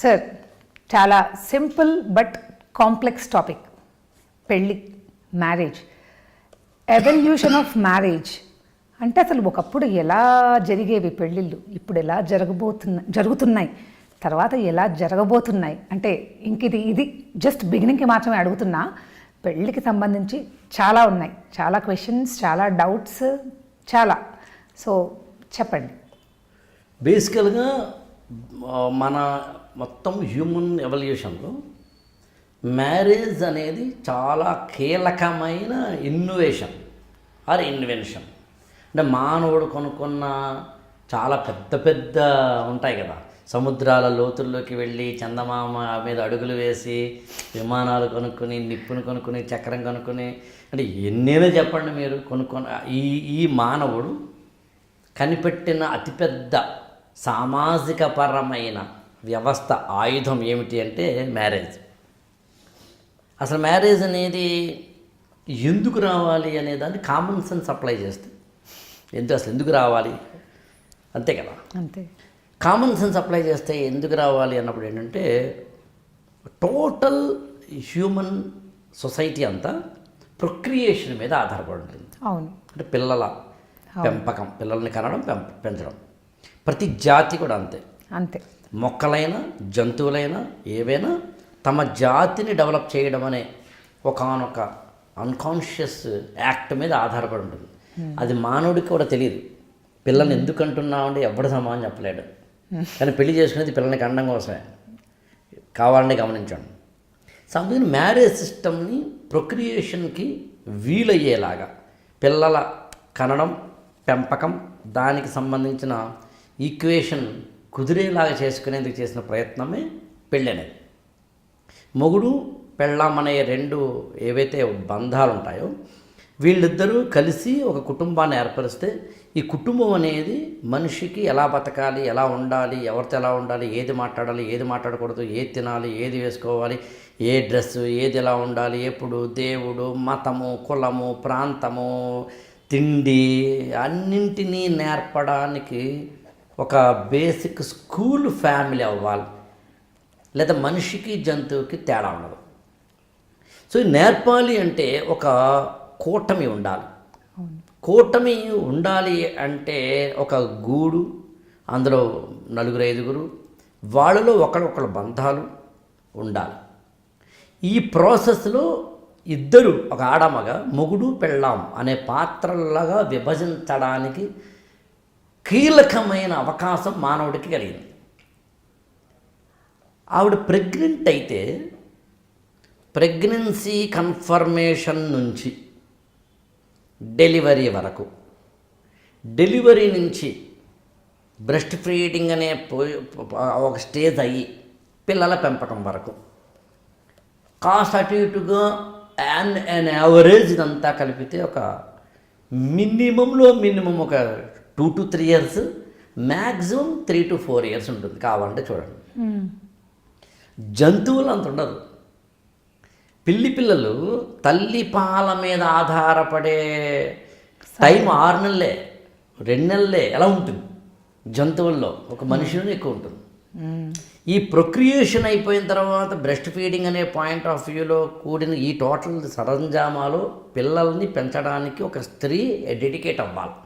Sir చాలా simple but complex topic పెళ్ళి marriage evolution of marriage అంటే అసలు ఒకప్పుడు ఎలా జరిగేవి పెళ్ళిళ్ళు? ఇప్పుడు ఎలా జరగబోతున్న జరుగుతున్నాయి? తర్వాత ఎలా జరగబోతున్నాయి? అంటే ఇంక ఇది ఇది జస్ట్ బిగినింగ్కి మాత్రమే అడుగుతున్నా. పెళ్ళికి సంబంధించి చాలా ఉన్నాయి. చాలా క్వశ్చన్స్ చాలా డౌట్స్ చాలా. సో చెప్పండి. బేసికల్గా మన మొత్తం హ్యూమన్ ఎవల్యూషన్లో మ్యారేజ్ అనేది చాలా కీలకమైన ఇన్నోవేషన్ ఆర్ ఇన్వెన్షన్ అంటే మానవుడు కొనుక్కున్న చాలా పెద్ద పెద్ద ఉంటాయి కదా. సముద్రాల లోతుల్లోకి వెళ్ళి చందమామ మీద అడుగులు వేసి విమానాలు కొనుక్కొని నిప్పును కొనుక్కొని చక్రం కొనుక్కొని అంటే ఎన్నైనా చెప్పండి మీరు కొనుక్కొని ఈ ఈ మానవుడు కనిపెట్టిన అతిపెద్ద సామాజిక పరమైన వ్యవస్థ ఆయుధం ఏమిటి అంటే మ్యారేజ్. అసలు మ్యారేజ్ అనేది ఎందుకు రావాలి అనే దాన్ని కామన్ సెన్స్ అప్లై చేస్తే ఎందుకు అసలు ఎందుకు రావాలి? అంతే కదా. అంతే. కామన్ సెన్స్ అప్లై చేస్తే ఎందుకు రావాలి అన్నప్పుడు ఏంటంటే టోటల్ హ్యూమన్ సొసైటీ అంతా ప్రొక్రియేషన్ మీద ఆధారపడి ఉంటుంది. అవును. అంటే పిల్లల పెంపకం పిల్లల్ని కనడం పెంప పెంచడం. ప్రతి జాతి కూడా అంతే. అంతే. మొక్కలైనా జంతువులైనా ఏవైనా తమ జాతిని డెవలప్ చేయడం అనే ఒకానొక అన్కాన్షియస్ యాక్ట్ మీద ఆధారపడి ఉంటుంది. అది మానవుడికి కూడా తెలియదు. పిల్లల్ని ఎందుకు అంటున్నావు అంటే ఎవడు సమానం చెప్పలేడు. కానీ పెళ్ళి చేసుకునేది పిల్లల్ని కండం కోసమే. కావాలని గమనించండి. సో అందుకని మ్యారేజ్ సిస్టమ్ని ప్రొక్రియేషన్కి వీలయ్యేలాగా పిల్లల కనడం పెంపకం దానికి సంబంధించిన ఈక్వేషన్ కుదిరేలాగా చేసుకునేందుకు చేసిన ప్రయత్నమే పెళ్ళి అనేది మొగుడు పెళ్ళాం అనే రెండు ఏవైతే బంధాలు ఉంటాయో వీళ్ళిద్దరూ కలిసి ఒక కుటుంబాన్ని ఏర్పరిస్తే ఈ కుటుంబం అనేది మనిషికి ఎలా బతకాలి ఎలా ఉండాలి ఎవరితో ఎలా ఉండాలి ఏది మాట్లాడాలి ఏది మాట్లాడకూడదు ఏది తినాలి ఏది వేసుకోవాలి ఏ డ్రెస్సు ఏది ఎలా ఉండాలి ఎప్పుడు దేవుడు మతము కులము ప్రాంతము తిండి అన్నింటినీ నేర్పడానికి ఒక బేసిక్ స్కూల్ ఫ్యామిలీ అవ్వాలి. లేదా మనిషికి జంతువుకి తేడా ఉండదు. సో ఈ నేర్పాలి అంటే ఒక కూటమి ఉండాలి. కూటమి ఉండాలి అంటే ఒక గూడు అందులో నలుగురు ఐదుగురు వాళ్ళలో ఒకళ్ళొకళ్ళ బంధాలు ఉండాలి. ఈ ప్రాసెస్లో ఇద్దరు ఒక ఆడమగ మొగుడు పెళ్ళాం అనే పాత్రలాగా విభజించడానికి కీలకమైన అవకాశం మానవుడికి కలిగింది. ఆవిడ ప్రెగ్నెంట్ అయితే ప్రెగ్నెన్సీ కన్ఫర్మేషన్ నుంచి డెలివరీ వరకు డెలివరీ నుంచి బ్రెస్ట్ ఫీడింగ్ అనే పోయి ఒక స్టేజ్ అయ్యి పిల్లల పెంపకం వరకు. కాస్ట్ అటు ఇటుగా అండ్ అండ్ యావరేజ్ ఇదంతా కలిపితే ఒక మినిమంలో మినిమం ఒక two to three years maximum three to four years ఉంటుంది. కావాలంటే చూడండి. జంతువులు అంత ఉండదు పిల్లి పిల్లలు తల్లి పాల మీద ఆధారపడే టైం ఆరు నెలలే రెండు నెలలే ఎలా ఉంటుంది? జంతువుల్లో ఒక మనిషిలో ఎక్కువ ఉంటుంది. ఈ ప్రొక్రియేషన్ అయిపోయిన తర్వాత బ్రెస్ట్ ఫీడింగ్ అనే పాయింట్ ఆఫ్ వ్యూలో కూడిన ఈ టోటల్ సరంజామాలో పిల్లల్ని పెంచడానికి ఒక స్త్రీ డెడికేట్ అవ్వాలి.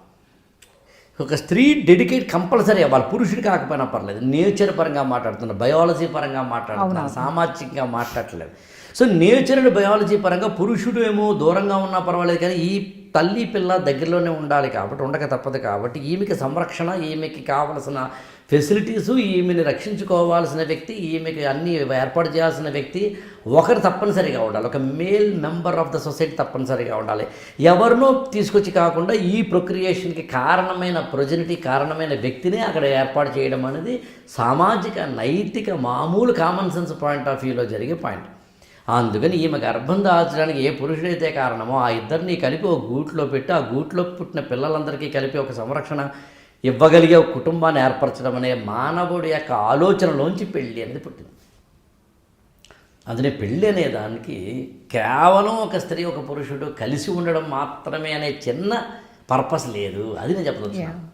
ఒక స్త్రీ డెడికేట్ కంపల్సరీ అవ్వాలి. పురుషుడు కాకపోయినా పర్లేదు. నేచర్ పరంగా మాట్లాడుతున్నా బయాలజీ పరంగా మాట్లాడుతున్నా సామాజికంగా మాట్లాడట్లేదు. సో నేచర్ అండ్ బయాలజీ పరంగా పురుషుడు ఏమో దూరంగా ఉన్నా పర్వాలేదు కానీ ఈ తల్లి పిల్ల దగ్గరలోనే ఉండాలి కాబట్టి ఉండక తప్పదు కాబట్టి ఈమెకి సంరక్షణ ఈమెకి కావలసిన ఫెసిలిటీసు ఈమెని రక్షించుకోవాల్సిన వ్యక్తి ఈమెకి అన్ని ఏర్పాటు చేయాల్సిన వ్యక్తి ఒకరు తప్పనిసరిగా ఉండాలి. ఒక male member of the society తప్పనిసరిగా ఉండాలి. ఎవరినో తీసుకొచ్చి కాకుండా ఈ ప్రొక్రియేషన్కి కారణమైన ప్రొజనిటీ కారణమైన వ్యక్తినే అక్కడ ఏర్పాటు చేయడం అనేది సామాజిక నైతిక మామూలు కామన్ సెన్స్ పాయింట్ ఆఫ్ వ్యూలో జరిగే పాయింట్ అందుకని ఈమె గర్భం దాల్చడానికి ఏ పురుషుడైతే కారణమో ఆ ఇద్దరిని కలిపి ఒక గూట్లో పెట్టి ఆ గూట్లో పుట్టిన పిల్లలందరికీ కలిపి ఒక సంరక్షణ ఇవ్వగలిగే ఒక కుటుంబాన్ని ఏర్పరచడం అనే మానవుడి యొక్క ఆలోచనలోంచి పెళ్ళి అనేది పుట్టింది. అందుకే పెళ్ళి అనే దానికి కేవలం ఒక స్త్రీ ఒక పురుషుడు కలిసి ఉండడం మాత్రమే అనే చిన్న పర్పస్ లేదు. అది నేను చెప్పదలుచున్నాను